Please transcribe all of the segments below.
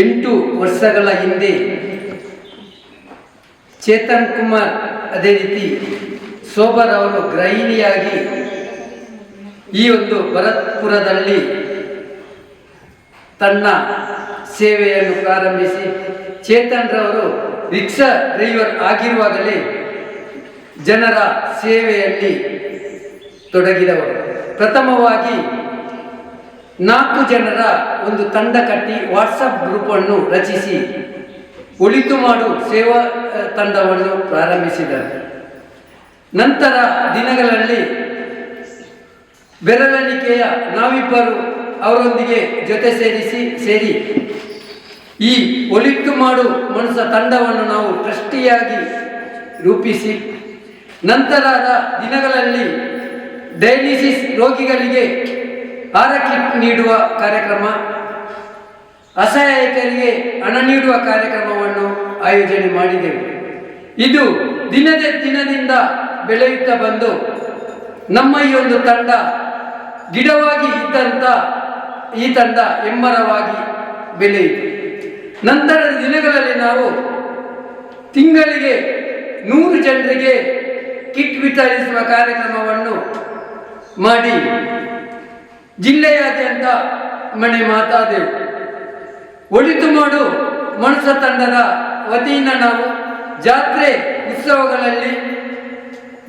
ಎಂಟು ವರ್ಷಗಳ ಹಿಂದೆ ಚೇತನ್ ಕುಮಾರ್ ಅದೇ ರೀತಿ ಶೋಭರ್ ಅವರು ಗೃಹಿಣಿಯಾಗಿ ಈ ಒಂದು ಭರತ್ಪುರದಲ್ಲಿ ತನ್ನ ಸೇವೆಯನ್ನು ಪ್ರಾರಂಭಿಸಿ ಚೇತನ್ರವರು ರಿಕ್ಷಾ ಡ್ರೈವರ್ ಆಗಿರುವಾಗಲೇ ಜನರ ಸೇವೆಯಲ್ಲಿ ತೊಡಗಿದವರು. ಪ್ರಥಮವಾಗಿ ನಾಲ್ಕು ಜನರ ಒಂದು ತಂಡ ಕಟ್ಟಿ ವಾಟ್ಸಪ್ ಗ್ರೂಪನ್ನು ರಚಿಸಿ ಒಳಿತು ಮಾಡು ಸೇವಾ ತಂಡವನ್ನು ಪ್ರಾರಂಭಿಸಿದರು. ನಂತರ ದಿನಗಳಲ್ಲಿ ಬೆರಳಿಕೆಯ ನಾವಿಬ್ಬರು ಅವರೊಂದಿಗೆ ಜೊತೆ ಸೇರಿಸಿ, ಸೇರಿ ಈ ಒಳಿತು ಮಾಡು ಮನುಷ್ಯ ತಂಡವನ್ನು ನಾವು ಟ್ರಸ್ಟಿಯಾಗಿ ರೂಪಿಸಿ, ನಂತರದ ದಿನಗಳಲ್ಲಿ ಡಯಾಲಿಸಿಸ್ ರೋಗಿಗಳಿಗೆ ಆರೈಕೆ ನೀಡುವ ಕಾರ್ಯಕ್ರಮ, ಅಸಹಾಯಕರಿಗೆ ಹಣ ನೀಡುವ ಕಾರ್ಯಕ್ರಮವನ್ನು ಆಯೋಜನೆ ಮಾಡಿದೆವು. ಇದು ದಿನದ ದಿನದಿಂದ ಬೆಳೆಯುತ್ತಾ ಬಂದು ನಮ್ಮ ಈ ಒಂದು ತಂಡ ಗಿಡವಾಗಿ ಇದ್ದಂಥ ಈ ತಂಡ ಹೆಮ್ಮರವಾಗಿ ಬೆಳೆಯಿತು. ನಂತರದ ದಿನಗಳಲ್ಲಿ ನಾವು ತಿಂಗಳಿಗೆ ನೂರು ಜನರಿಗೆ ಕಿಟ್ ವಿತರಿಸುವ ಕಾರ್ಯಕ್ರಮವನ್ನು ಮಾಡಿ ಜಿಲ್ಲೆಯಾದ್ಯಂತ ಮನೆ ಮಾತಾದೆವು. ಒಳಿತು ಮಾಡು ಮನುಷ್ಯ ತಂಡದ ವತಿಯಿಂದ ನಾವು ಜಾತ್ರೆ ಉತ್ಸವಗಳಲ್ಲಿ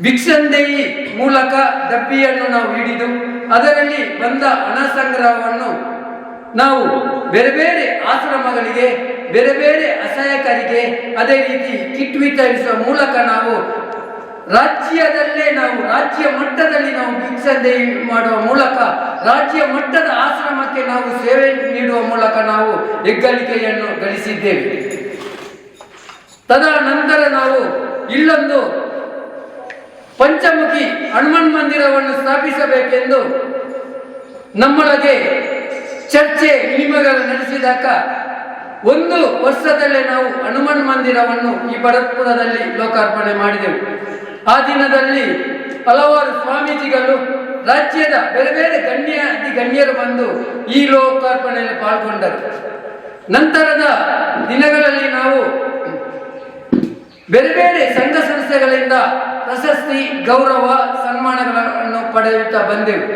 ಭಿಕ್ಷಂದೇಯಿ ಮೂಲಕ ಡಬ್ಬಿಯನ್ನು ನಾವು ಹಿಡಿದು ಅದರಲ್ಲಿ ಬಂದ ಹಣ ಸಂಗ್ರಹವನ್ನು ನಾವು ಬೇರೆ ಬೇರೆ ಆಶ್ರಮಗಳಿಗೆ, ಬೇರೆ ಬೇರೆ ಅಸಹಾಯಕರಿಗೆ ಅದೇ ರೀತಿ ಕಿಟ್ ವಿತರಿಸುವ ಮೂಲಕ ನಾವು ರಾಜ್ಯದಲ್ಲೇ ನಾವು ರಾಜ್ಯ ಮಟ್ಟದಲ್ಲಿ ಭಿಕ್ಷಂದೇಯಿ ಮಾಡುವ ಮೂಲಕ ರಾಜ್ಯ ಮಟ್ಟದ ಆಶ್ರಮಕ್ಕೆ ನಾವು ಸೇವೆ ನೀಡುವ ಮೂಲಕ ನಾವು ಹೆಗ್ಗಳಿಕೆಯನ್ನು ಗಳಿಸಿದ್ದೇವೆ. ತದನಂತರ ನಾವು ಇಲ್ಲೊಂದು ಪಂಚಮುಖಿ ಹನುಮಾನ್ ಮಂದಿರವನ್ನು ಸ್ಥಾಪಿಸಬೇಕೆಂದು ನಮ್ಮೊಳಗೆ ಚರ್ಚೆ ವಿನಿಮಯ ನಡೆಸಿದಾಗ ಒಂದು ವರ್ಷದಲ್ಲೇ ನಾವು ಹನುಮಾನ್ ಮಂದಿರವನ್ನು ಈ ಭರತ್ಪುರದಲ್ಲಿ ಲೋಕಾರ್ಪಣೆ ಮಾಡಿದೆವು. ಆ ದಿನದಲ್ಲಿ ಹಲವಾರು ಸ್ವಾಮೀಜಿಗಳು ರಾಜ್ಯದ ಬೇರೆ ಬೇರೆ ಗಣ್ಯ ಅತಿ ಗಣ್ಯರು ಬಂದು ಈ ಲೋಕಾರ್ಪಣೆಯಲ್ಲಿ ಪಾಲ್ಗೊಂಡರು. ನಂತರದ ದಿನಗಳಲ್ಲಿ ನಾವು ಬೇರೆ ಬೇರೆ ಸಂಘ ಸಂಸ್ಥೆಗಳಿಂದ ಪ್ರಶಸ್ತಿ, ಗೌರವ, ಸನ್ಮಾನಗಳನ್ನು ಪಡೆಯುತ್ತಾ ಬಂದೆವು.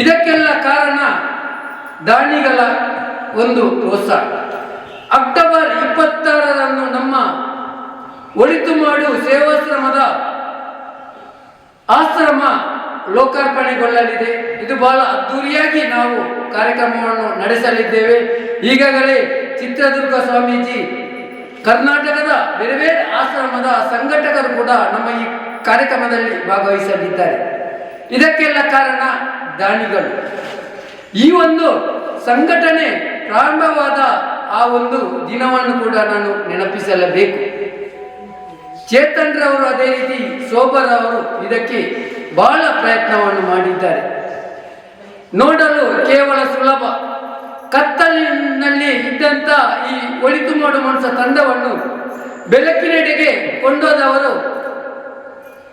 ಇದಕ್ಕೆಲ್ಲ ಕಾರಣ ದಾನಿಗಳ ಒಂದು ಹೊಸ ಅಕ್ಟೋಬರ್ ಇಪ್ಪತ್ತಾರರನ್ನು ನಮ್ಮ ಒಳಿತು ಮಾಡು ಸೇವಾಶ್ರಮದ ಆಶ್ರಮ ಲೋಕಾರ್ಪಣೆಗೊಳ್ಳಲಿದೆ. ಇದು ಬಹಳ ಅದ್ದೂರಿಯಾಗಿ ನಾವು ಕಾರ್ಯಕ್ರಮವನ್ನು ನಡೆಸಲಿದ್ದೇವೆ. ಈಗಾಗಲೇ ಚಿತ್ರದುರ್ಗ ಸ್ವಾಮೀಜಿ ಕರ್ನಾಟಕದ ಬೇರೆ ಬೇರೆ ಆಶ್ರಮದ ಸಂಘಟಕರು ಕೂಡ ನಮ್ಮ ಈ ಕಾರ್ಯಕ್ರಮದಲ್ಲಿ ಭಾಗವಹಿಸಲಿದ್ದಾರೆ. ಇದಕ್ಕೆಲ್ಲ ಕಾರಣ ದಾನಿಗಳು. ಈ ಒಂದು ಸಂಘಟನೆ ಪ್ರಾರಂಭವಾದ ಆ ಒಂದು ದಿನವನ್ನು ಕೂಡ ನಾನು ನೆನಪಿಸಲೇಬೇಕು. ಚೇತನ್ ರವರು ಅದೇ ರೀತಿ ಸೋಬರ್ ಅವರು ಇದಕ್ಕೆ ಬಹಳ ಪ್ರಯತ್ನವನ್ನು ಮಾಡಿದ್ದಾರೆ. ನೋಡಲು ಕೇವಲ ಸುಲಭ. ಕತ್ತಲಿನಲ್ಲಿ ಇದ್ದಂತ ಈ ಒಳಿತು ಮಾಡು ಮನುಷ್ಯ ತಂಡವನ್ನು ಬೆಳಕಿನೆಡೆಗೆ ಕೊಂಡೋದವರು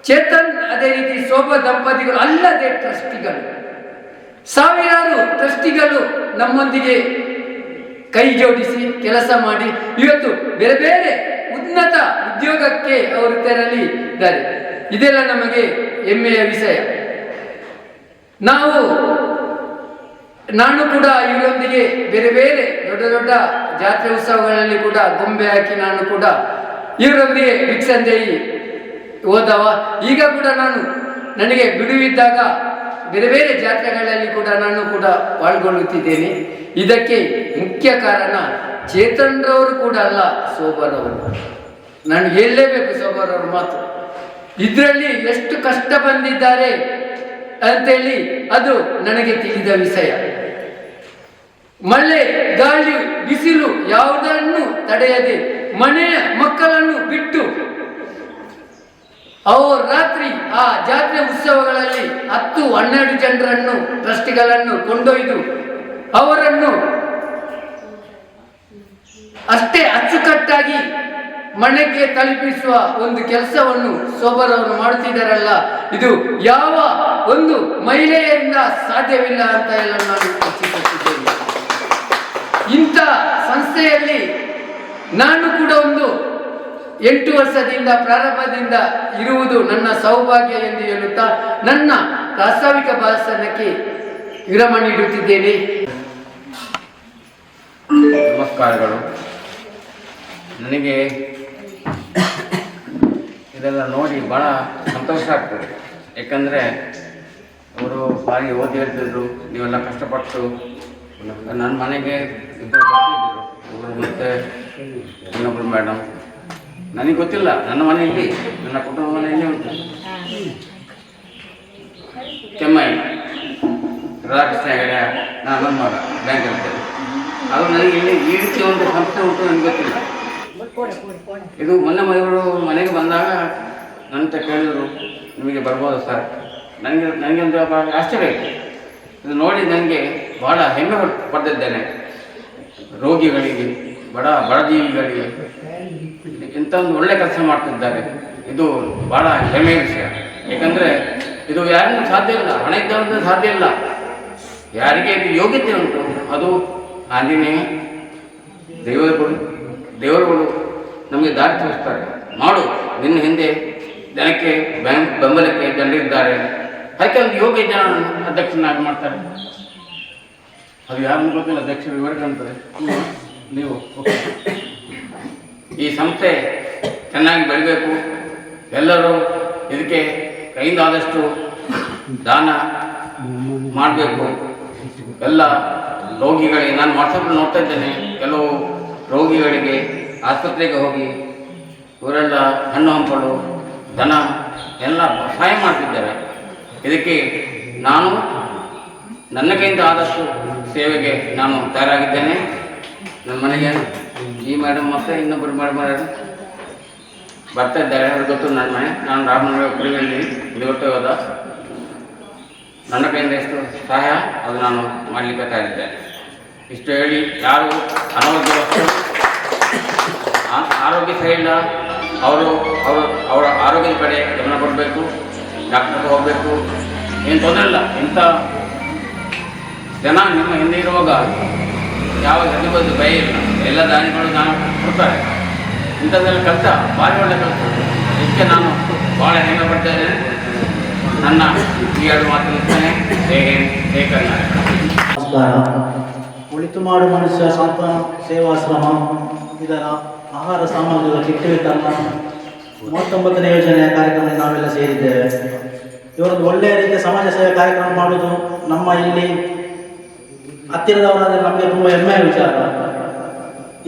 ಚೇತನ್, ಅದೇ ರೀತಿ ಸೋಭ ದಂಪತಿಗಳು ಅಲ್ಲದೆ ಟ್ರಸ್ಟಿಗಳು. ಸಾವಿರಾರು ಟ್ರಸ್ಟಿಗಳು ನಮ್ಮೊಂದಿಗೆ ಕೈ ಜೋಡಿಸಿ ಕೆಲಸ ಮಾಡಿ. ಇವತ್ತು ಬೇರೆ ಬೇರೆ ಉನ್ನತ ಉದ್ಯೋಗಕ್ಕೆ ಅವರು ತೆರಲಿ ಇದ್ದಾರೆ ಇದೆಲ್ಲ ನಮಗೆ ಹೆಮ್ಮೆಯ ವಿಷಯ. ನಾವು, ನಾನು ಕೂಡ ಇವರೊಂದಿಗೆ ಬೇರೆ ಬೇರೆ ದೊಡ್ಡ ದೊಡ್ಡ ಜಾತ್ರೆ ಉತ್ಸವಗಳಲ್ಲಿ ಕೂಡ, ಗೊಂಬೆ ಹಾಕಿ ನಾನು ಕೂಡ ಇವರೊಂದಿಗೆ ಭಿಕ್ಷಂಜಯಿ ಹೋದವ. ಈಗ ಕೂಡ ನಾನು ನನಗೆ ಬಿಡುವಿದ್ದಾಗ ಬೇರೆ ಬೇರೆ ಜಾತ್ರೆಗಳಲ್ಲಿ ಕೂಡ ನಾನು ಕೂಡ ಪಾಲ್ಗೊಳ್ಳುತ್ತಿದ್ದೇನೆ. ಇದಕ್ಕೆ ಮುಖ್ಯ ಕಾರಣ ಚೇತನ್ರವರು ಕೂಡ ಅಲ್ಲ, ಸೋಬರವರು. ನಾನು ಹೇಳಲೇಬೇಕು ಸೋಬರವ್ರ ಮಾತು. ಇದರಲ್ಲಿ ಎಷ್ಟು ಕಷ್ಟ ಬಂದಿದ್ದಾರೆ ಅಂತೇಳಿ ಅದು ನನಗೆ ತಿಳಿದ ವಿಷಯ. ಮಳೆ, ಗಾಳಿ, ಬಿಸಿಲು ಯಾವುದನ್ನು ತಡೆಯದೆ ಮನೆಯ ಮಕ್ಕಳನ್ನು ಬಿಟ್ಟು ಅವರು ರಾತ್ರಿ ಆ ಜಾತ್ರೆ ಉತ್ಸವಗಳಲ್ಲಿ ಹತ್ತು, ಹನ್ನೆರಡು ಜನರನ್ನು, ಟ್ರಸ್ಟಿಗಳನ್ನು ಕೊಂಡೊಯ್ದು ಅವರನ್ನು ಅಷ್ಟೇ ಅಚ್ಚುಕಟ್ಟಾಗಿ ಮನೆಗೆ ತಲುಪಿಸುವ ಒಂದು ಕೆಲಸವನ್ನು ಸೋಬರವರು ಮಾಡುತ್ತಿದ್ದಾರಲ್ಲ, ಇದು ಯಾವ ಒಂದು ಮಹಿಳೆಯರಿಂದ ಸಾಧ್ಯವಿಲ್ಲ ಅಂತ ಎಲ್ಲ ನಾನು ಚರ್ಚಿಸುತ್ತಿದ್ದೇನೆ ಇಂಥ ಸಂಸ್ಥೆಯಲ್ಲಿ ನಾನು ಕೂಡ ಒಂದು ಎಂಟು ವರ್ಷದಿಂದ ಪ್ರಾರಂಭದಿಂದ ಇರುವುದು ನನ್ನ ಸೌಭಾಗ್ಯ ಎಂದು ಹೇಳುತ್ತಾ ನನ್ನ ಪ್ರಾಸ್ತಾವಿಕ ಭಾಷಣಕ್ಕೆ ವಿರಾಮ ನೀಡುತ್ತಿದ್ದೇನೆ. ನಮಸ್ಕಾರಗಳು. ನನಗೆ ಇದೆಲ್ಲ ನೋಡಿ ಭಾಳ ಸಂತೋಷ ಆಗ್ತದೆ. ಯಾಕಂದರೆ ಅವರು ಬಾರಿ ಓದಿ ಹೇಳ್ತಿದ್ರು, ನೀವೆಲ್ಲ ಕಷ್ಟಪಟ್ಟು ನನ್ನ ಮನೆಗೆ ಇಬ್ಬರು ಮತ್ತು ಇನ್ನೊಬ್ಬರು ಮೇಡಮ್ ನನಗೆ ಗೊತ್ತಿಲ್ಲ, ನನ್ನ ಮನೆಯಲ್ಲಿ, ನನ್ನ ಕುಟುಂಬ ಮನೆಯಲ್ಲಿ ಉಂಟು. ಕೆಮ್ಮೈ. ರಾಧಾಕೃಷ್ಣ ನಾನು ಬ್ಯಾಂಕ್ ಇರ್ತೇನೆ ಅದು ನನಗೆ ಇಲ್ಲಿ ಈ ರೀತಿ ಒಂದು ಸಂಸ್ಥೆ ಉಂಟು ನನಗೆ ಗೊತ್ತಿಲ್ಲ. ಇದು ಮೊನ್ನೆ ಮನೆಯವರು ಮನೆಗೆ ಬಂದಾಗ ನನ್ನಂತ ಕೇಳಿದರು, ನಿಮಗೆ ಬರ್ಬೋದು ಸರ್? ನನಗೆ ನನಗೆ ಒಂದು ಆಶ್ಚರ್ಯ ಆಯಿತು. ಇದು ನೋಡಿ ನನಗೆ ಭಾಳ ಹೆಮ್ಮೆ ಪಡೆದಿದ್ದೇನೆ. ರೋಗಿಗಳಿಗೆ, ಬಡ ಬಡಜೀವಿಗಳಿಗೆ ಇಂಥ ಒಂದು ಒಳ್ಳೆ ಕೆಲಸ ಮಾಡ್ತಿದ್ದಾರೆ. ಇದು ಭಾಳ ಹೆಮ್ಮೆಯ ವಿಷಯ. ಯಾಕಂದರೆ ಇದು ಯಾರಿಗೂ ಸಾಧ್ಯ ಇಲ್ಲ. ಹಣ ಇದ್ದವರಿಂದ ಸಾಧ್ಯ ಇಲ್ಲ. ಯಾರಿಗೆ ಇದು ಯೋಗ್ಯತೆ ಉಂಟು, ಅದು ಆಂಜನೇಯ ದೇವರುಗಳು ದೇವರುಗಳು ನಮಗೆ ದಾರಿ ತೋರಿಸ್ತಾರೆ. ಮಾಡು ನಿನ್ನ ಹಿಂದೆ ಜನಕ್ಕೆ ಬ್ಯಾಂಕ್ ಬೆಂಬಲಕ್ಕೆ ಜನರಿದ್ದಾರೆ. ಅದಕ್ಕೆ ಒಂದು ಯೋಗ ಜನ ಅಧ್ಯಕ್ಷನಾಗಿ ಮಾಡ್ತಾರೆ. ಅದು ಯಾರು ಗೊತ್ತಿಲ್ಲ ಅಧ್ಯಕ್ಷ ವಿವರಿಕೆ ಅಂತಾರೆ. ನೀವು ಈ ಸಂಸ್ಥೆ ಚೆನ್ನಾಗಿ ಬೆಳಿಬೇಕು. ಎಲ್ಲರೂ ಇದಕ್ಕೆ ಕೈಯಿಂದ ಆದಷ್ಟು ದಾನ ಮಾಡಬೇಕು. ಎಲ್ಲ ರೋಗಿಗಳಿಗೆ ನಾನು ವಾಟ್ಸಪ್ ನೋಡ್ತಾ ಇದ್ದೇನೆ ಕೆಲವು ರೋಗಿಗಳಿಗೆ ಆಸ್ಪತ್ರೆಗೆ ಹೋಗಿ ಇವರೆಲ್ಲ ಹಣ್ಣು ಹಂಪಲು, ದನ ಎಲ್ಲ ಸಹಾಯ ಮಾಡ್ತಿದ್ದಾರೆ. ಇದಕ್ಕೆ ನಾನು ನನ್ನ ಕೈಯಿಂದ ಆದಷ್ಟು ಸೇವೆಗೆ ನಾನು ತಯಾರಾಗಿದ್ದೇನೆ. ನನ್ನ ಮನೆಗೆ ಈ ಮೇಡಮ್ ಮತ್ತು ಇನ್ನೊಬ್ಬರು ಮೇಡಮ್ ಬರ್ತಾ ಇದ್ದಾರೆ. ಅವ್ರಿಗೆ ಗೊತ್ತು ನನ್ನ ಮನೆ. ನಾನು ರಾಮನಗರ ಕುಡಿಯಲ್ಲಿ ನಿವೃತ್ತ ಹೋದ. ನನ್ನ ಕೈಯಿಂದ ಎಷ್ಟು ಸಹಾಯ ಅದು ನಾನು ಮಾಡಲಿಕ್ಕೆ ತಯಾರಿದ್ದೇನೆ. ಇಷ್ಟು ಹೇಳಿ ಯಾರು ಅನಾರೋಗ್ಯವಷ್ಟು ಆ- ಆರೋಗ್ಯ ಇಲ್ಲ ಅವರು ಅವರು ಅವರ ಆರೋಗ್ಯದ ಕಡೆ ಗಮನ ಕೊಡಬೇಕು, ಡಾಕ್ಟರ್ಗೆ ಹೋಗಬೇಕು, ಏನು ತೊಂದರೆ ಇಲ್ಲ. ಇಂಥ ಜನ ನಿಮ್ಮ ಹಿಂದೆ ಇರುವಾಗ ಯಾವ ಬಂದು ಭಯ ಇಲ್ಲ. ಎಲ್ಲ ದಾನಿಗಳು ನಾನು ಕೊಡ್ತಾರೆ. ಇಂಥದ್ದೆಲ್ಲ ಕಲಿತ ಭಾರಿ ಒಳ್ಳೆ ಕಲಿತು ಇದಕ್ಕೆ ನಾನು ಭಾಳ ಹೆಮ್ಮೆ ಪಡ್ತೇನೆ ನನ್ನ ಈ ಎರಡು ಮಾತು ಹೇಗೆ ಹೇಗೆ ನಮಸ್ಕಾರ. ಮಾಡು ಮನುಷ್ಯ ಸಾಂತ್ವನ ಸೇವಾಶ್ರಮ, ಇದರ ಆಹಾರ ಸಾಮಗ್ರಿಗಳ ಕಿಟ್ಟು ವಿತರಣ ಮೂವತ್ತೊಂಬತ್ತನೇ ಯೋಜನೆಯ ಕಾರ್ಯಕ್ರಮದಲ್ಲಿ ನಾವೆಲ್ಲ ಸೇರಿದ್ದೇವೆ. ಇವರೊಂದು ಒಳ್ಳೆಯ ರೀತಿಯ ಸಮಾಜ ಸೇವೆ ಕಾರ್ಯಕ್ರಮ ಮಾಡುವುದು ನಮ್ಮ ಇಲ್ಲಿ ಹತ್ತಿರದವರಾದರೆ ನಮಗೆ ತುಂಬ ಹೆಮ್ಮೆಯ ವಿಚಾರ.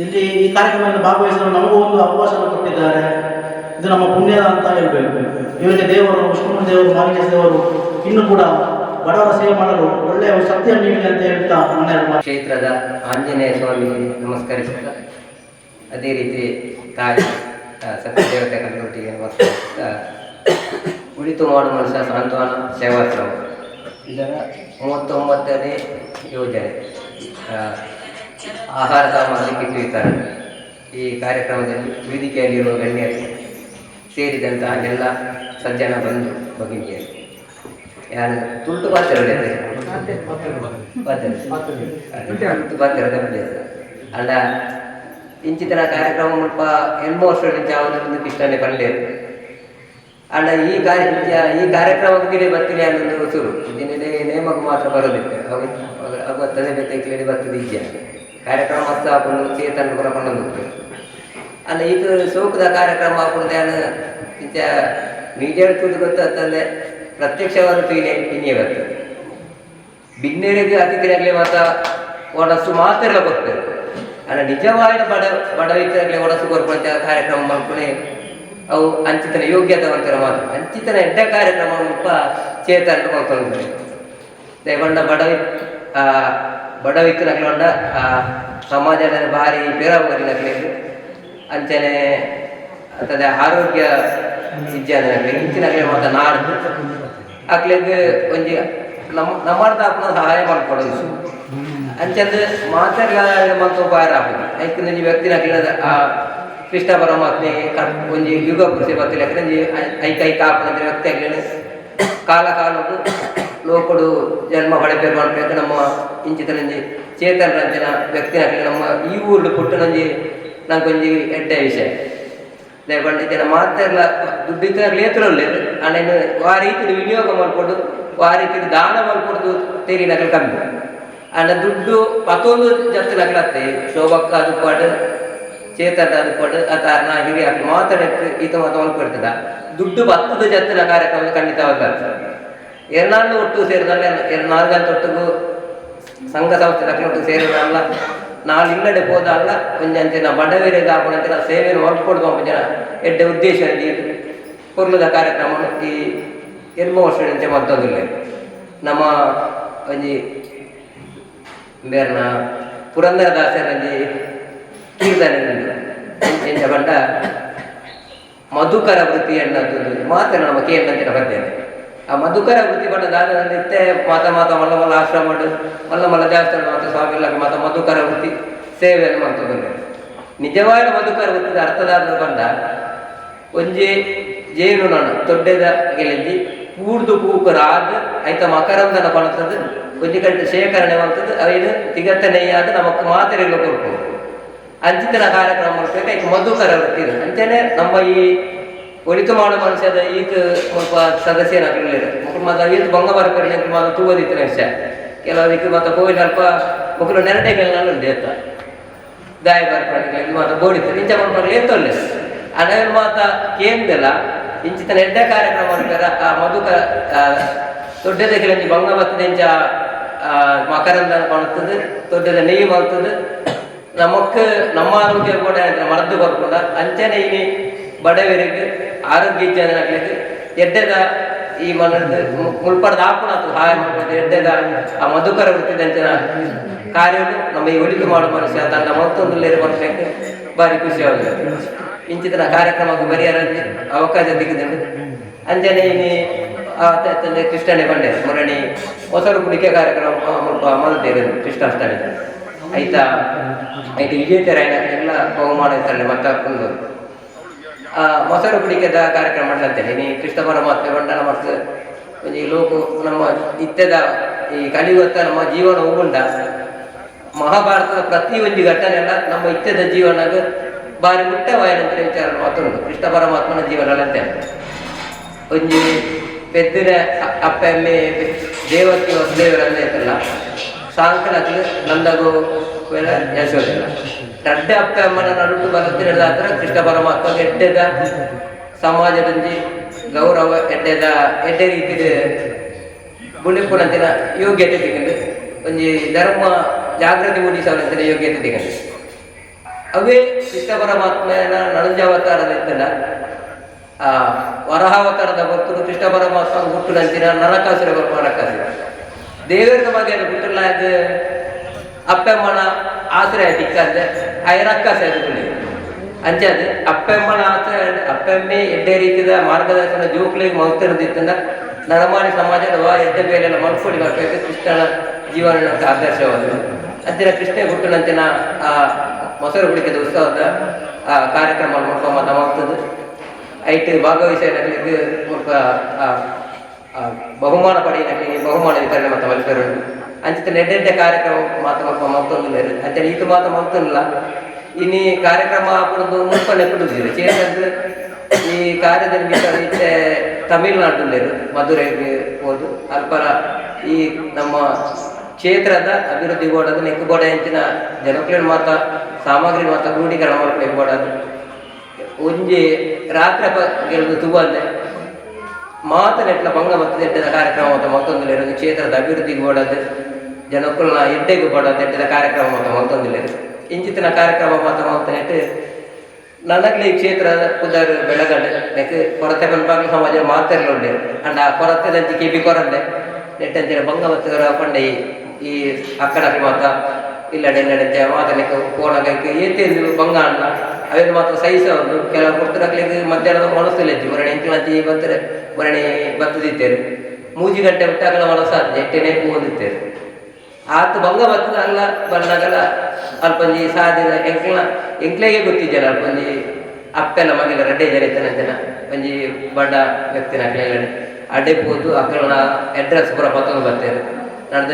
ಇಲ್ಲಿ ಈ ಕಾರ್ಯಕ್ರಮದಲ್ಲಿ ಭಾಗವಹಿಸಲು ನಮಗೂ ಒಂದು ಅವಕಾಶ ಕೊಟ್ಟಿದ್ದಾರೆ. ಇದು ನಮ್ಮ ಪುಣ್ಯದ ಅಂತ ಹೇಳಬೇಕು. ಇವರಿಗೆ ದೇವರು ವಿಷ್ಣು ದೇವರು ಮಾಲಿಕ ದೇವರು, ಇನ್ನೂ ಕೂಡ ಬಡವರ ಸೇವೆ ಮಾಡಲು ಒಳ್ಳೆಯ ಶಕ್ತಿಯನ್ನು ನೀಡಿ ಅಂತ ಹೇಳ್ತಾ ಮನೆಯ ಕ್ಷೇತ್ರದ ಆಂಜನೇಯ ಸ್ವಾಮಿ ನಮಸ್ಕರಿಸುತ್ತಾ ಅದೇ ರೀತಿ ತಾಯಿ ಸತ್ಯದೇವತೆ ಕಲ್ಲೊಟ್ಟಿಗೆ ನಮಸ್ಕರಿಸುತ್ತಾ ಉಳಿತು ಮಾಡು ಮನುಷ್ಯ ಸಾಂತ್ವನ ಸೇವಾಶ್ರಮ ಇದರ ಮೂವತ್ತೊಂಬತ್ತನೇ ಯೋಜನೆ. ಆಹಾರ ಸಾಮಗ್ರಿ ಕಿತ್ತು ವಿತರಣೆ ಈ ಕಾರ್ಯಕ್ರಮದಲ್ಲಿ ವೇದಿಕೆಯಲ್ಲಿರುವ ಗಣ್ಯರು ಸೇರಿದಂತಹ ಎಲ್ಲ ಸಜ್ಜನ ಬಂಧು ಭಗಿನಿಯರು. ಯಾರು? ತುಳ್ತು ಪಾತ್ರಗಳಿದೆ ತುಳ್ತು ಪಾತ್ರದ ಅಲ್ಲ ಇಂಚಿತನ ಕಾರ್ಯಕ್ರಮ ಮುಲ್ಪ ಎಲ್ಮೋಸ್ಟ್ ಒಂದು ಇಷ್ಟನೇ ಬರಲಿ ಅಲ್ಲ, ಈ ಕಾರ್ಯ ಈ ಕಾರ್ಯಕ್ರಮಕ್ಕೆ ಬರ್ತೀನಿ ಅನ್ನೋದು ಉಸಿರು ಇಂಜಿನಿಯೇ ನೇಮಕ್ಕೆ ಮಾತ್ರ ಬರೋದಿತ್ತು ಅವಾಗ ತಲೆ ಬೇತೆ ಕೇಳಿ ಬರ್ತದೆ ಈಜೆ. ಕಾರ್ಯಕ್ರಮ ಮಸ್ತ ಹಾಕೊಂಡು ಚೇತನ ಕೂಡ ಕೊಂಡು ಹೋಗ್ತೇವೆ ಅಲ್ಲ, ಇದು ಸೋಕದ ಕಾರ್ಯಕ್ರಮ ಹಾಕೊಂಡೆ ಅನ್ನ ನಿಜ ಮೀಡಿಯಾ ಕೂತು ಗೊತ್ತಂದ್ರೆ ಪ್ರತ್ಯಕ್ಷವಾದ ಇಲ್ಲೇ ಇನ್ನೇ ಬರ್ತದೆ. ಬಿನ್ನೇರಿಗೆ ಅತಿಥಿಯಾಗಲಿ ಮಾತ್ರ ಒಂದಷ್ಟು ಮಾತ್ರ ಗೊತ್ತಿರ್ತದೆ ಅಲ್ಲ, ನಿಜವಾದ ಬಡ ಬಡವಿತರಾಗಲಿ ಒಡಸು ಕೊಡ್ಕೊಂತ ಕಾರ್ಯಕ್ರಮ ಮಾಡ್ಕೊಂಡೆ ಅವು ಅಂಚಿತನ ಯೋಗ್ಯತವಂತರ ಮಾತು. ಅಂಚಿತನ ಎಡ್ಡ ಕಾರ್ಯಕ್ರಮ ಮುಲ್ಪ ಚೇತನ ಮಾಡ್ಕೊಂಡು ಬಡವಿ, ಆ ಬಡವಿತ್ತನಕ್ಲೊಂಡ ಆ, ಸಮಾಜದ ಭಾರಿ ಪೇರಾವರಿನಕ್ಲೆ ಅಂಚನೆ ಅಂತದ ಆರೋಗ್ಯ ವಿಜ್ಞಾನಕ್ಲೆ ಇಂಚಿನಕ್ಲೆ ಮಾತ ನಾಡ್ದು ಅಕ್ಲೆಗ್ ಒಂಜಿ ನಮ್ಮ ಹಾಕೋದು ಸಹಾಯ ಮಾಡ್ಕೊಡೋದು. ಅಂಚಂದು ಮಾತಾಡಲಾದ ಮತ್ತು ಬಾರ ಯಾಕಂದ್ರೆ ನೀವು ವ್ಯಕ್ತಿನ ಹಾಕಿದ ಆ, ಕೃಷ್ಣ ಪರಮಾತ್ಮೆ ಒಂದು ಯುಗ ಪುರುಷೆ ಬರ್ತಿಲ್ಲ. ಯಾಕಂದ್ರೆ ಐಕ ಐಕ ಹಾಕಂದ್ರೆ ವ್ಯಕ್ತಿ ಆಗಲಿಲ್ಲ. ಕಾಲ ಕಾಲಕ್ಕೂ ಲೋಕಡು ಜನ್ಮ ಹೊಳೆಬೇಕು ಮಾಡ್ಬೇಕು. ನಮ್ಮ ಇಂಚಿತ ನಂಜಿ ಚೇತನ ರಂಜನ ವ್ಯಕ್ತಿ ಆಗಲಿ ನಮ್ಮ ಈ ಊರು ಪುಟ್ಟನಂಜಿ ನಂಗೊಂಜಿ ಎಡ್ಡೆ ವಿಷಯ. ಲೇಕೊಂಡು ಇದನ್ನು ಮಾತಾಡಲ್ಲ ದುಡ್ಡಿದ್ದಾಗ ಲೇತರಲ್ಲೇ ಆನೇನು ಆ ರೀತಿ ವಿನಿಯೋಗ ಮಾಡಿಕೊಂಡು, ಆ ರೀತಿ ದಾನ ಮಾಡಿಕೊಡ್ದು ತೇರಿ ನಗಲು ಕಮ್ಮಿ. ಅಣ್ಣ ದುಡ್ಡು ಮತ್ತೊಂದು ಜಾಸ್ತಿ ನಗಲತ್ತೆ ಶೋಭಕ್ಕ ಅದು ಪಾಡು ಚೇತನ ಅದು ಪಾಡು ಅತ ನಾ ಹಿರಿಯ ಮಾತಾಡಕ್ಕೆ ಈತ ಮಾತು ಮಾಡ್ಕೊಡ್ತದ ದುಡ್ಡು ಭತ್ತದ ಜತ್ತಿನ ಕಾರ್ಯಕ್ರಮ ಖಂಡಿತವಾಗಿ ಎರಡ್ನಾಳು ಒಟ್ಟು ಸೇರಿದಾಗ ಎರಡು ನಾಲ್ಕು ಗಂಟೆ ಒಟ್ಟಿಗೂ ಸಂಘ ಸಂಸ್ಥೆ ತಕ್ಕಂಟು ಸೇರಿದಲ್ಲ ನಾಳೆ ಇಲ್ಲಡೆ ಹೋದಲ್ಲ ಒಂಜಂಚಿನ ಬಡವರಿಗೆ ಆಪಣಂಚಿನ ಸೇವೆಯನ್ನು ಮಾಡ್ಕೊಡ್ದು ಜನ. ಎಡ್ಡೆ ಉದ್ದೇಶ ಕೊರ್ಲದ ಕಾರ್ಯಕ್ರಮ ಈ ಎಲ್ಮ ವರ್ಷ ಮತ್ತೊಂದಿಲ್ಲ. ನಮ್ಮ ಒಂಜಿ ಬೇರ್ನ ಪುರಂದರದಾಸರಲ್ಲಿ ಕೀರ್ತನೆ ಎಂಚ ಬಂಡ ಮಧುಕರ ವೃತ್ತಿ ಅನ್ನೋದು ಮಾತ್ರ ನಮ್ಮ ಕೇಂದ್ರ ಬರ್ತೇನೆ ಆ ಮಧುಕರ ವೃತ್ತಿ ಬಂದ ದಾನದಲ್ಲಿ ಇತ್ತೆ ಮಾತ ಮಾತ ಮಲ್ಲ ಮಲ್ಲ ಆಶ್ರಮ ಮಲ್ಲ ಮಲ್ಲ ದೇವಸ್ಥಾನ ಮಾತ ಸ್ವಾಮಿ ಇಲ್ಲ ಮಾತ ಮಧುಕರ ವೃತ್ತಿ ಸೇವೆಯನ್ನು ಮಾಡ್ತದೆ ನಿಜವಾದ ಮಧುಕರ ವೃತ್ತಿದ ಅರ್ಥದಾದ ಬಂದ ಒಂಜಿ ಜೇನು ನಾನು ದೊಡ್ಡದ ಗೆಲಂಜಿ ಕೂಡ್ದು ಕೂಕರಾದ ಐತ ಮಕರಂದನ ಪಣತದ್ದು. ಒಂಜಿ ಗಂಟೆ ಶೇಖರಣೆ ಮಾಡ್ತದ್ದು ಅವೇನು ತಿಗತ್ತನೆಯಾದ ನಮಕ್ ಮಾತ್ರೆಲ್ಲ ಕೊಡ್ಬೋದು ಅಂಚಿತನ ಕಾರ್ಯಕ್ರಮ ಈಗ ಮಧುಕರ ವೃತ್ತಿ ಅಂಚನೆ ನಮ್ಮ ಈ ಒಳಿತು ಮಾಡೋ ಮನುಷ್ಯದ ಈತ ಸ್ವಲ್ಪ ಸದಸ್ಯನಾಗಿರಲಿಲ್ಲ ಮತ್ತ ಈತ ಭಂಗ ಬರ್ಕರಿ ಮಾತ ತೂವದಿತ್ತಿನ ವಿಷಯ ಕೆಲವರಿಗೆ ಮತ್ತೆ ಕೋವಿಡ್ ಅಲ್ಪ ಮಕ್ಕಳು ನೆರಟೆಗೆಲ್ಲ ಉಂಟು ಎತ್ತ ದಾಯ ಬರ್ಕರಿ ಮಾತ ಬೋಡಿತ್ತು. ಇಂಚ ಮಾಡ್ಕೊಂಡು ಎತ್ತೊಳ್ಳೆ ಅದೇ ಮಾತ ಕೇಂದ್ರ ಇಂಚಿತನ ಎಡ್ಡ ಕಾರ್ಯಕ್ರಮ ಮಾಡ್ತಾರ ಆ ಮಧುಕರ ದೊಡ್ಡದ ಕೆಲಂಜಿ ಬರ್ತದೆ, ಇಂಚ ಮಕರಂದ ಕಾಣುತ್ತದೆ ದೊಡ್ಡದ ನೆಯ್ಯಿ ಮಾಡ್ತದೆ ನಮಕ್ ನಮ್ಮ ಆರೋಗ್ಯ ಕೂಡ ಮರದ್ದು ಬರ್ಕೊಂಡ ಅಂಚನೆ ಇಲ್ಲಿ ಬಡವರಿಗೆ ಆರೋಗ್ಯ ಇಜ್ಜಾಗಲಿಕ್ಕೆ ಎಡ್ಡೆದ ಈ ಮನದ ಮುಲ್ಪಡದ ಹಾಕೊಂಡು ಸಹಾಯ ಮಾಡ್ಬೋದು. ಎಡ್ಡೆದ ಆ ಮಧುಕರ ವೃತ್ತಿದ ಅಂಚನ ಕಾರ್ಯವು ನಮ್ಮ ಈ ಒಳಿತು ಮಾಡುವ ಮನುಷ್ಯ ತನ್ನ ಮತ್ತೊಂದು ಮನುಷ್ಯಕ್ಕೆ ಭಾರಿ ಖುಷಿಯಾಗುತ್ತೆ ಇಂಚಿತನ ಕಾರ್ಯಕ್ರಮಕ್ಕೆ ಬರೆಯರಲ್ಲಿ ಅವಕಾಶ ಸಿಕ್ಕಿದೆ ಅಂಜನೆ ತ- ತಂದೆ ಕೃಷ್ಣನೇ ಬಂಡೆ ಮುರಣಿ ಹೊಸರು ಕುಡಿಕೆ ಕಾರ್ಯಕ್ರಮ ಮಲ್ತೇವೆ ಕೃಷ್ಣಾಷ್ಟಮಿ ಆಯ್ತಾ? ಆಯ್ತು ವಿಜೇತರಾಯಣ ಎಲ್ಲ ಬಹುಮಾನ ಇರ್ತಾರೆ ಮತ್ತೆ ಒಂದು ಮೊಸರು ಕುಡಿಕೆದ ಕಾರ್ಯಕ್ರಮ ಮಾಡ್ಲತ್ತೇನೆ. ನೀ ಕೃಷ್ಣ ಪರಮಾತ್ಮೆ ಬಂಡನ ಮತ್ತು ಒಂದು ಈ ಲೋಕ, ನಮ್ಮ ನಿತ್ಯದ ಈ ಕಲಿಯುವತ್ತ ನಮ್ಮ ಜೀವನ ಉಗುಂಡ. ಮಹಾಭಾರತದ ಪ್ರತಿಯೊಂದು ಘಟನೆ ಎಲ್ಲ ನಮ್ಮ ನಿತ್ಯದ ಜೀವನಗ ಬಾರಿ ಮುಟ್ಟವಾಯನಂತ ವಿಚಾರ ಮಾತುಂಟು. ಕೃಷ್ಣ ಪರಮಾತ್ಮನ ಜೀವನಲ್ಲಂತೆ ಒಂಜಿ ಪೆದ್ದಿನ ಅಪ್ಪ ಎಮ್ಮೆ ದೇವಕ್ಕೆ ವಸುದೇವರನ್ನ ಐತಲ್ಲ ಸಾಂಕಲಕ್ಕೆ ನಂದಗೋ ವೇಳ ಯಶೋದಿಲ್ಲ ದಡ್ಡ ಅಪ್ಪ, ಅಮ್ಮನ ನಡುಟು ಬಲ ಹತ್ರ ಕೃಷ್ಣ ಪರಮಾತ್ಮ ಎಡ್ಡೆದ ಸಮಾಜದಲ್ಲಿ ಗೌರವ ಎಡ್ಡೆದ, ಎಡ್ಡೆ ರೀತಿ ಬುಳಿಪುಣಂತಿನ ಯೋಗ್ಯತೆ ತೆಗೆದು ಒಂದು ಧರ್ಮ ಜಾಗೃತಿ ಮೂಡಿಸವನಂತಿನ ಯೋಗ್ಯತೆ ತೆಗೆದು. ಅವೇ ಕೃಷ್ಣ ಪರಮಾತ್ಮನ ನಳಂಜಾವತಾರದ ಇತ್ತಲ್ಲ ಆ, ವರಹಾವತಾರದ ಭಕ್ತರು ಕೃಷ್ಣ ಪರಮಾತ್ಮ ಹುಟ್ಟು ನಂಚಿನ ನರಕಾಸುರ ಬರ್ಮ ನರಕಾಸುರ ದೇವರ ಬಗ್ಗೆ ಅಪ್ಪೆಮ್ಮನ ಆಶ್ರಯ ದಿಕ್ಕಂದ್ರೆ ಐರಕ್ಕಾಸ ಅಂಚದು ಅಪ್ಪೆಮ್ಮನ ಆಶ್ರಯ ಅಪ್ಪೆಮ್ಮೆ ಎಡ್ಡೆ ರೀತಿಯ ಮಾರ್ಗದರ್ಶನ ಜೋಕ್ಲಿಗೆ ಮಲ್ತಿರೋದಿತ್ತಂದ ನರಮಾನಿ ಸಮಾಜದ ವಾ ಎಡ್ಡೆ ಬೇಲೆಲ್ಲ ಮಲ್ಕೊಂಡು ಬರ್ಬೇಕು ಕೃಷ್ಣನ ಜೀವನ ಆದರ್ಶವಾದರು ಅಂತಿನ ಕೃಷ್ಣ ಹುಟ್ಟಿನಂತಿನ ಆ ಮೊಸರು ಹುಡುಕಿದ ಉತ್ಸವದ, ಆ ಕಾರ್ಯಕ್ರಮ ಮಾಡ್ಕೊಂಡು ಮತ ಮಾಡ್ತದ್ದು ಐಟ್ ಭಾಗವಹಿಸಲಿಕ್ಕೆ ಆ, ಆ, ಬಹುಮಾನ ಪಡೆಯಲಿಕ್ಕೆ ಬಹುಮಾನ ವಿತರಣೆ ಮತ್ತು ಮಲ್ಪರು ಅಂಚಿತ ನೆಡ್ಡೆಡ್ಡೆ ಕಾರ್ಯಕ್ರಮ ಮಾತ ಮಲ್ಪ ಮತ್ತೊಂದು ಅಂಚೆ ಮಾತ್ರ ಮಾತ ಇನ್ನು ಈ ಕಾರ್ಯಕ್ರಮ ಹಾಕೊಂಡು ಮುಂಚೆ ಕೊಡುದಿಲ್ಲ ಚೇತಂದ್ರೆ ಈ ಕಾರ್ಯದಲ್ಲಿ ಈಚೆ ತಮಿಳುನಾಡಿನಲ್ಲಿ ಮಧುರೈಗೆ ಹೋದು. ಅಲ್ಪರ ಈ ನಮ್ಮ ಕ್ಷೇತ್ರದ ಅಭಿವೃದ್ಧಿ ಬೋರ್ಡದ ನೆಕ್ಕು ಬೋರ್ಡ ಹೆಂಚಿನ ಜನಪ್ರಿಯ ಮಾತ ಸಾಮಗ್ರಿ ಮಾತ ಕ್ರೋಢೀಕರಣ ಮಾಡಬೇಕು ಬೋರ್ಡದು ಒಂಜಿ ರಾತ್ರಿ ಗೆಲ್ದು ತುಬಂದೆ ಮಾತನೆಟ್ಲ ಭಂಗ ಮತ್ತು ಎಡ್ಡದ ಕಾರ್ಯಕ್ರಮ ಮತ್ತು ಮತ್ತೊಂದು ಕ್ಷೇತ್ರದ ಅಭಿವೃದ್ಧಿಗೆ ಓಡೋದು ಜನಕ್ಕುಲ್ನ ಎಡ್ಡೆಗೆ ಕೊಡೋದು ಎಡ್ಡದ ಕಾರ್ಯಕ್ರಮ ಮತ್ತು ಮತ್ತೊಂದು ಇಂಚಿತ್ತಿನ ಕಾರ್ಯಕ್ರಮ ಮತ್ತು ಮತ್ತನೆಟ್ಟು ನನಗ್ಲಿ ಈ ಕ್ಷೇತ್ರ ಪುದರ್ ಬೆಳಗಡೆ. ನೆಕ್ ಕೊರತೆ ಬಂದಾಗ ಸಮಾಜ ಮಾತೆರ್ಲುಂಡೆ ಅಂಡ ಆ ಕೊರತೆ ದಂಚಿ ಕಿಬಿ ಕೊರಂದೆ. ನೆಟ್ಟಂಚಿನ ಭಂಗ ಮತ್ತು ಪಂಡೆ ಈ ಅಕ್ಕಡ ಮಾತ ಇಲ್ಲಡೆ ಇಲ್ಲಡೆ ಮಾತನೆಕ್ಕೆ ಕೋಣಗಕ್ಕೆ ಏತೇಂದು ಭಂಗ ಅಂಡ ಅವೇನು ಮಾತ್ರ ಕೆಲವರು ಕೆಲವು ಕೊಡ್ತಿರಕ್ಲಿಗೆ ಮಧ್ಯಾಹ್ನದ ಮನಸ್ಸಲ್ಲಿ ಮರಣಿ ಎಂಕ್ಲಂಚಿ ಬರ್ತಾರೆ ಮರಣಿ ಬತ್ತದಿತ್ತೇರು ಮೂಜಿ ಗಂಟೆ ಬಿಟ್ಟಾಗಲ ಮನಸ್ಸು ಎಟ್ಟೆನೆ ಕೂದಿತ್ತೇರು ಆತ ಭಂಗ ಬರ್ತದ ಅಲ್ಲ ಬಣ್ಣಗಲ ಅಲ್ಪಂಜಿ ಸಾಧ್ಯ ಎಂಕ್ಲ ಎಂಕ್ಲೆಗೆ ಗೊತ್ತಿದ್ದಲ್ಲ ಅಲ್ಪಂಜಿ ಅಪ್ಪೆಲ್ಲ ಮಗಿಲ ರಡ್ಡೆ ಜರಿತನ ಜನ ಪಂಜಿ ಬಡ ವ್ಯಕ್ತಿನ ಅಕ್ಲೆಲ್ಲ ಅಡ್ಡೆ ಹೋದು ಅಕ್ಕಳನ ಅಡ್ರೆಸ್ ಪೂರ ಪತ್ತೊಂದು ಬರ್ತೇವೆ ನಡೆದ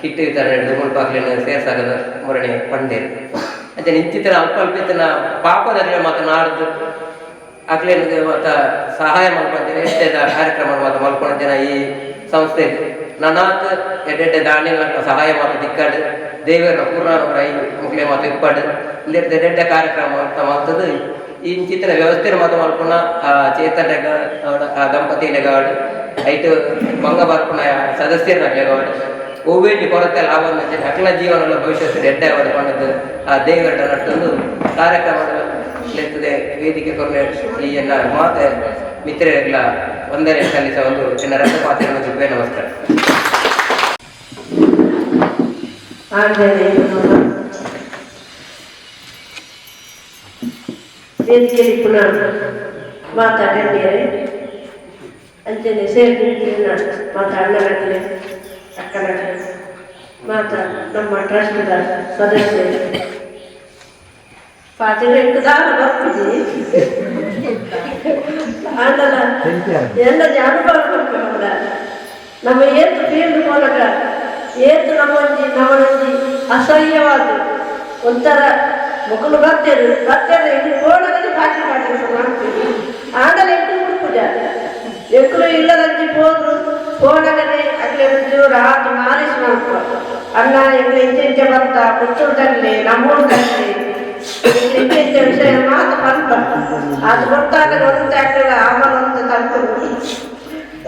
ಕಿಟ್ಟು ತರ ನಡೆದು ಮುಲ್ಪ ಅಕ್ಲಿನ ಸೇರ್ಸಾಗದ ಮೊರಣೆ ಪಂಡೇರು ಅಂಚೆ ನಿಂಚಿತನ ಅಲ್ಪ ಅಲ್ಪಿತನ ಪಾಪದಲ್ಲಿ ಮಾತ್ರ ನಾಡ್ದು. ಅಕ್ಲೇನಿಗೆ ಮತ್ತ ಸಹಾಯ ಮಾಡ್ಕೊಂತೀನಿ ಎಷ್ಟೇ ಕಾರ್ಯಕ್ರಮ ಮಾತ್ರ ಮಲ್ಕೊಂಡ ಜನ ಈ ಸಂಸ್ಥೆ ನನಾತ್ ಎಡ್ಡೆಡ್ಡೆ ದಾಣಿ ಸಹಾಯ ಮಾತು ದಿಕ್ಕಾಡು ದೇವರ ಪೂರ್ಣ ಐ ಮುಗ್ಲೆ ಮಾತು ಇಪ್ಪಾಡು ಇಲ್ಲಿ ಎಡ್ಡೆಡ್ಡೆ ಕಾರ್ಯಕ್ರಮ ಅಂತ ಮಾಡ್ತದ್ದು ಈ ಚಿತ್ರ ವ್ಯವಸ್ಥೆ ಮಾತು ಮಾಡ್ಕೊಂಡ ಆ ದಂಪತಿಲೆಗಾಡು ಐಟು ಮಂಗ ಬರ್ಕೊಂಡ ಸದಸ್ಯರ ನಕ್ಲೆಗಾಡು ಓವೇಟಿ ಕೊರತೆ ಲಾಭ ಅಕ್ಲ ಜೀವನದ ಭವಿಷ್ಯದ ಎಡ್ಡೆ ಅವರು ಕೊಂಡದ್ದು ಆ ದೇವರ ನಟ್ಟೊಂದು ಕಾರ್ಯಕ್ರಮ ನಿಲ್ತದೆ ವೇದಿಕೆ ಕೊರಲೆ ಈ ಎಲ್ಲ ಮಾತೆ ಮಿತ್ರರೆಲ್ಲ ಒಂದನೇ ಸಲ್ಲಿಸ ಒಂದು ಚಿನ್ನ ದುಬ್ಬೆ ನಮಸ್ಕಾರ. ವೇದಿಕೆಯಲ್ಲಿ ಪುನಃ ಮಾತಾಡಿದ್ದೇನೆ ಅಂಚನೆ ಸೇರಿನ ಮಾತಾಡಲಾಗಲಿ ಅಕ್ಕನಾಗಲಿ ಮಾತಾ ನಮ್ಮ ಟ್ರಸ್ಟ್ದ ಸದಸ್ಯರು ಪಾತ್ರ ದಾರ ಬರ್ತಿದೆ ಆಂಡಲ ಎಲ್ಲ ಜಾನುವಾರು ಬರ್ಕೊಂಡ ನಮ್ಮ ಏತು ಫೀಲ್ಡ್ ಮೂಲಕ ಏತು ನಮ್ಮೊಂಜಿ ನಮ್ಮೊಂಜಿ ಅಸಹ್ಯವಾದ ಒಂಥರ ಮುಖಲು ಬರ್ತೇರು ಬರ್ತೇರು ಇಲ್ಲಿ ಕೋಣದಲ್ಲಿ ಪಾಟಿ ಪಾಟಿ ಮಾಡ್ತೀವಿ ಆಂಡಲ ಎಂಟು ಹುಡುಕುಜ ಎಕ್ಕಲು ಇಲ್ಲದಂತೆ ಹೋದ್ರು ಕೋಣಗನೆ ಅಗ್ಲೆ ರಾತ್ ಮಾಡ್ಕೊ ಅಣ್ಣ ಎಗ್ಲೆ ಇಂಚೆ ಬರ್ತಾ ಪುತ್ತೂರು ತಗಲಿ ನಮ್ಮೂರು ತಗಲಿ ಇಂಚೆ ಇಂಚೆ ವಿಷಯ ಮಾತು ಪಂಪ ಅದು ಗೊತ್ತಾಗ ಒಂದು ಆಗ್ತದೆ, ಆಮೇಲೆ ಒಂದು ತಲುಪು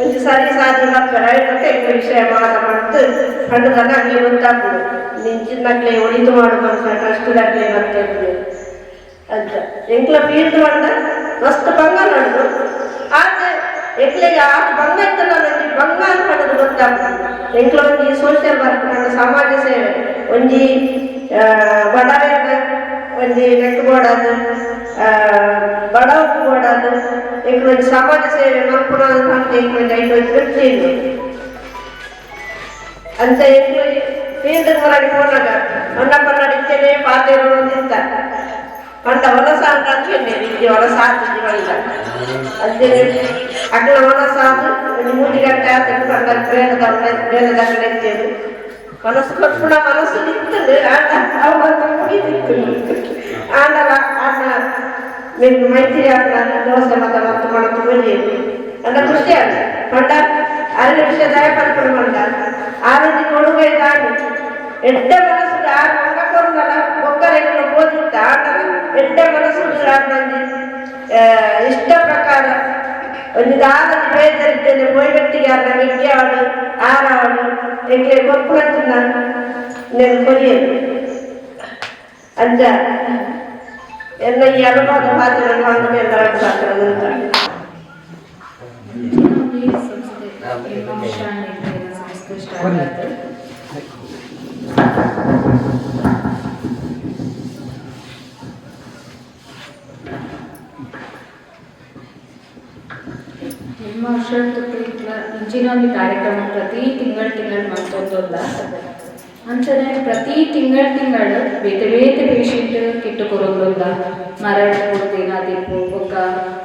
ಒಂದು ಸರಿ ಸಾರಿ ಮತ್ತೆ ಐದು ವಿಷಯ ಮಾಡ ಮಾಡ್ತು ಹಣ್ಣುದನ್ನ ಅಲ್ಲಿ ಗೊತ್ತಾಗ್ತದೆ ನಿಂಚಿನಕ್ಲೆ ಒಳಿತು ಮಾಡುವಂತ ಟ್ರಸ್ಟ್ದಾಗ್ಲೆ ಬರ್ತೇವೆ ಅಂತ. ಎಂಕ್ಲ ಫೀಲ್ಡ್ ಬಂದ? ಮಸ್ತ್ ಬಂಗ ನಡೆದು ಆದ್ರೆ, ಎಂಕ್ಲಿಗೆ ಆ ಬಂಗ ಇತ್ತಲ್ಲ ನನಗೆ ಭಂಗ ಅಂತ ಮಾಡೋದು ಗೊತ್ತಾಗ್ತದೆ ಎಂಕ್ಲ ಒಂಜಿ ಸೋಷಿಯಲ್ ವರ್ಕ್ ನನ್ನ ಸಮಾಜ ಸೇವೆ ಒಂಜಿ ಬಡವರ ಒಂಜಿ ನೆಟ್ ಬೋಡದು ಬಡವ ಬೋಡದು ಎಂಕ್ಲ ಒಂಜಿ ಸಮಾಜ ಸೇವೆ ಮಲ್ಪುರ ಅಂತ ಎಂಕ್ಲ ಐದು ವೃತ್ತಿ ಇದೆ ಅಂತ ಎಂಕ್ಲು ಫೀಲ್ಡ್ ಹೊರಗೆ ಹೋದಾಗ ಮಣ್ಣಪ್ಪ ನಡೀತೇನೆ ಪಾತೇರು ಅಂತಿದ್ದ ಪಂಡ ಹೊಲಸ ಅಂತ ಅಂದ್ಕೊಂಡೆ ಇಲ್ಲಿ ಹೊಲಸ ಆಗ್ತಿದ್ದಿ ಬಂದ ಅಂತೇಳಿ ಅಗ್ಲ ಹೊಲಸ ಆದ ಒಂದು ಮೂರು ಗಂಟೆ ಆದ ಪಂಡ ಬೇಡದ ಬೇಡದ ಕಡೆ ಇರ್ತೇವೆ ಮನಸ್ಸು ಕೊಟ್ಬಿಡ ಮನಸ್ಸು ನಿಂತದೆ ಆಟ ಅವನ್ನ ಮುಗಿದಿತ್ತು ಆಂಡಲ ಆಟ ನಿನ್ನ ಮೈತ್ರಿ ಆಟ ದೋಸೆ ಮತ ಮತ್ತು ಮಾಡತ್ತು ಬನ್ನಿ ನನ್ನ ಖುಷಿ ಆಗ ಪಂಡ ಆರು ನಿಮಿಷ ದಯ ಪಡ್ಕೊಂಡು ಬಂದ ಆರೋಗ್ಯ ಕೊಡುಗೆ ದಾಡಿ ಎಡ್ಡ ಮನಸ್ಸು ಆರು ಮಂಗ ಕೊಡಲ್ಲ ಒಕ್ಕರೆಗಳು ಓದಿತ್ತ ಆಟಲ ಎಡ್ಡ ಮನಸ್ಸು ಆಡ್ನಲ್ಲಿ ಇಷ್ಟ ಪ್ರಕಾರ ಒಂದು ದಾದಲ್ಲಿ ಬೇದರಿದ್ದೇನೆ ಮೊಯ್ಬೆಟ್ಟಿಗೆ ಆದ ಮಿಕ್ಕಿ ಆಡು ಆರಾಡು ಎಂಗೆ ಕೊಪ್ಪಳತ್ತು ನಾನು నేను ಕೊರಿಯದು ಅಂಜ ಎಲ್ಲ ಈ ಅನುಭವದ ಮಾತುಗಳನ್ನು ಅಂದ ಮೇಲೆ ಸಾಕು ಈ ಸಂಸ್ಥೆ ವಿಮರ್ಶಾ ನಿರ್ಣಯ ಸಂಸ್ಥೆ ಸ್ಟಾರ್ಟ್ ಆಯ್ತು ನಿಮ್ಮ ವರ್ಷದ ಮುಂಚಿನ ಒಂದು ಕಾರ್ಯಕ್ರಮ ಪ್ರತಿ ತಿಂಗಳು ತಿಂಗಳು ಮತ್ತೊಂದೊಂದ ಅಂಚನೆ ಪ್ರತಿ ತಿಂಗಳು ತಿಂಗಳು ಬೇತೆ ಬೇತೆ ಪೇಷಂಟ್ ಕಿಟ್ಟು ಕೊರೋದ್ರಿಂದ ಮರಣ ಏನಾದಿಪ್ಪು ಒಕ್ಕ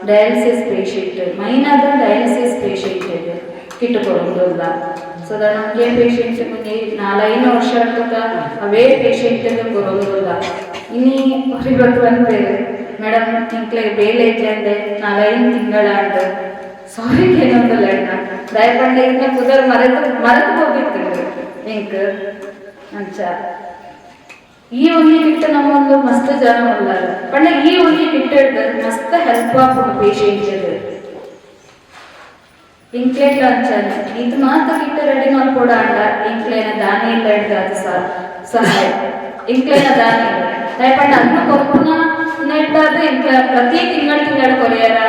ಡಯಾಲಿಸಿಸ್ ಪೇಷಂಟ್ ಮೈನ್ ಆದ ಡಯಾಲಿಸಿಸ್ ಪೇಷಂಟ್ ಕಿಟ್ಟು ಕೊರೋದ್ರಿಂದ ಸೊ ನಮಗೆ ಪೇಷಂಟ್ ಮುಂದೆ ನಾಲ್ಕೈದು ವರ್ಷ ತನಕ ಅವೇ ಪೇಷಂಟ್ ಕೊರೋದ್ರಿಂದ ಇನ್ನಿ ಇವತ್ತು ಬಂದ್ರೆ ಮೇಡಮ್ ತಿಂಗಳೇ, ಬೇಲೆ ಐತೆ ಅಂದೆ ನಾಲ್ಕೈದು ತಿಂಗಳ ಅಂಡ್ ಸಾರಿ ಏನಂತಲ್ಲ ಅಣ್ಣ ದಯಪಂಡ ಇನ್ನ ಕುದರ್ ಮರೆತು ಮರೆತು ಹೋಗಿರ್ತೀವಿ ಇಂಕ್ ಅಂಚ ಈ ಒಂದಿ ಕಿಟ್ಟ ನಮ್ಮೊಂದು ಮಸ್ತ್ ಜನ ಉಳ್ಳಾರ ಪಂಡ ಈ ಒಂದಿ ಕಿಟ್ಟ ಮಸ್ತ್ ಹೆಲ್ಪ್ ಆಗ್ಬೋದು ಪೇಷಂಟ್ ಇಂಕ್ಲೇಟ್ ಅಂಚಾನೆ ಇದು ಮಾತ್ರ ಗಿಟ್ಟ ರೆಡಿ ಮಾಡ್ಕೊಡ ಅಂಡ ಇಂಕ್ಲೇನ ದಾನಿ ಇಲ್ಲ ಹಿಡ್ದು ಅದು ಸಹ ಸಹಾಯ ಇಂಕ್ಲೇನ ದಾನಿ ಇಲ್ಲ ದಯಪಂಡ ಅದನ್ನ ಕೊಪ್ಪುನ ನೆಟ್ಟಾದ ಇಂಥ ಪ್ರತಿ ತಿಂಗಳ ತಿಂಗಳ ಕೊರಿಯರ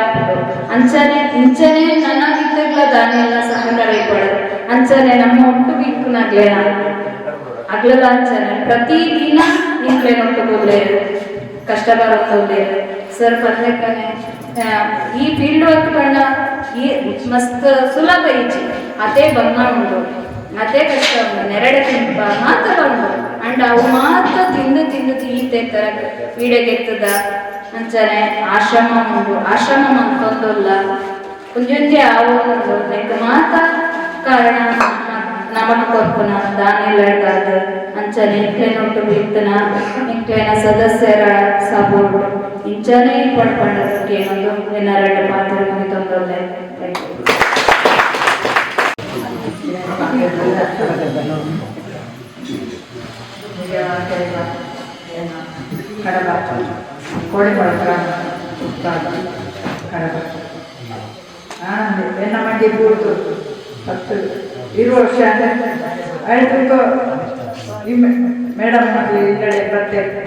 ಅಂಚನೆ, ಇಂಚನೆ ನನ್ನ ಗಿಟ್ಟಗಳ ದಾನಿಯನ್ನ ಸಹಕಾರ ಇಟ್ಕೊಳ್ಳೋದು ಅಂಚನೆ, ನಮ್ಮ ಒಟ್ಟು ಬಿಕ್ಕುನಾಗ್ಲೇನ ಅಗ್ಲದ ಅಂಚನೆ, ಪ್ರತಿ ದಿನ ನಿಂತ್ಲೆ ಒಟ್ಟು ಕಷ್ಟ ಕಷ್ಟಗಾರ ಸರ್ ಬರ್ಬೇಕಾನೆ ಈ ಫೀಲ್ಡ್ ವರ್ಕ್ ಬಣ್ಣ ಈ ಮಸ್ತ್, ಸುಲಭ ಈಚೆ ಅದೇ ಬಂಗ ಉಂಟು. ಅದೇ ಕಷ್ಟ ನೆರಡೆ ತಿಂಪ ಮಾತ್ರ ಬಂದು. ಅಂಡ್ ಅವು ಮಾತ್ರ ತಿಂದು ತಿಂದು ತಿಂತೆ ತರ ವೀಡಗೆತ್ತದ ಅಂಚನೆ ಆಶ್ರಮ ಉಂಟು. ಆಶ್ರಮ ಮಂತೊಂದಲ್ಲ ಕುಂಜುಂಜೆ ಉಂಟು. ನೆಕ್ ಮಾತ್ರ ಕಾರಣ ನಮನ ಕೊರ್ಪುನ ದಾನಿಲ್ಲ ಅಂಚನೆ ಇಂಟೆನೊಟ್ಟು ಬಿತ್ತನ. ಇಂಕ್ಲೇನ ಸದಸ್ಯರ ಸಪೋರ್ಟ್ ಇಂಚನೆ ಪಡ್ಕೊಂಡದಕ್ಕೆ ಏನೊಂದು, ಏನಾರ ಪಾತ್ರ ಮುಗಿತೊಂದೊಲ್ಲೆ ಥ್ಯಾಂಕ್ ಯು ಕಡಬ ಕೋಳಿಗೊಳ ಗ್ರಾಮ ಉತ್ಪಾದ ಕಡಬ. ಎನ್ನ ಮಂಡಿ ಕೂತು ಹತ್ತು ಇರೋ ವರ್ಷ ಆಯ್ತು ಮೇಡಮ್ ಮಕ್ಕಳು ಇಲ್ಲಡೆ ಬರ್ತೇವೆ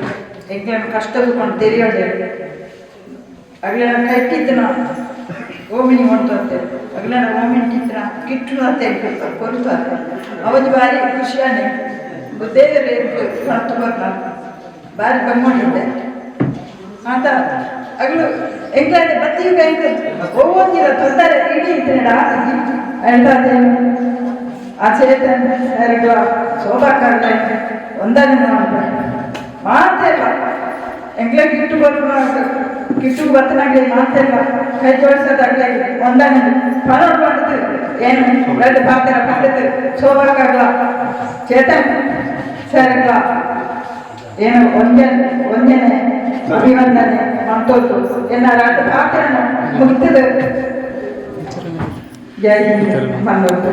ಎಂಗೆ ಕಷ್ಟದುಕೊಂಡು ತೆರೆಯೋದೇ ಆಗಲೇ ಕಟ್ಟಿದ್ದು ನಾವು ಓಮಿನಿ ಹೊಂಟಂತೆ ಅಗ್ಲ ಓಮಿನಿ ಚಿತ್ರ ಕಿಟ್ಟು ಅಂತ ಕೊಡ್ತಾರೆ ಅವತ್ತು ಭಾರಿ ಖುಷಿಯಾನೆ. ದೇವರೇ ಕಳ್ತು ಬರ್ಲ. ಭಾರಿ ಕಮ್ಮಿದ್ದೆ ಆತ ಅಗ್ಲು ಎಂಗ್ಲಾಂಡ್ ಬತ್ತಿಯು ಹೆಂಗ ಓದಿರ ತೊಂದರೆ, ಇಡೀ ಅಂತ ಎಂತಾದೆ ಆ ಚೇತನ್ ಶೋಭಾ ಕಾರಣ ಒಂದನೇ ಮಾಡ್ತೇವ ಎಂಗ್ಲ ಕಿಟ್ಟು ಬರುವ ಕಿಟ್ಟು ಬರ್ತನಾಗ್ಲಿ ಮಾಡ್ತೇವ ಕೈ ಜೋಡಿಸೋದಾಗ್ಲಿ ಒಂದನೇ ಫಲ ಮಾಡುದು ಏನು ಬೆಳೆದ ಪಾತ್ರ ಪಡೆದು ಶೋಭಾ ಕಾರಣ ಚೇತನ್ ಸರಿಗ ಏನು ಒಂದೇ ಒಂದನೇ ಅಭಿವಂದನೆ ಮಂತೋದು ಎಲ್ಲರ ಪಾತ್ರ ಮುಗಿತದೆ ಜೈ ಹಿಂದ್ ಬಂದೋದು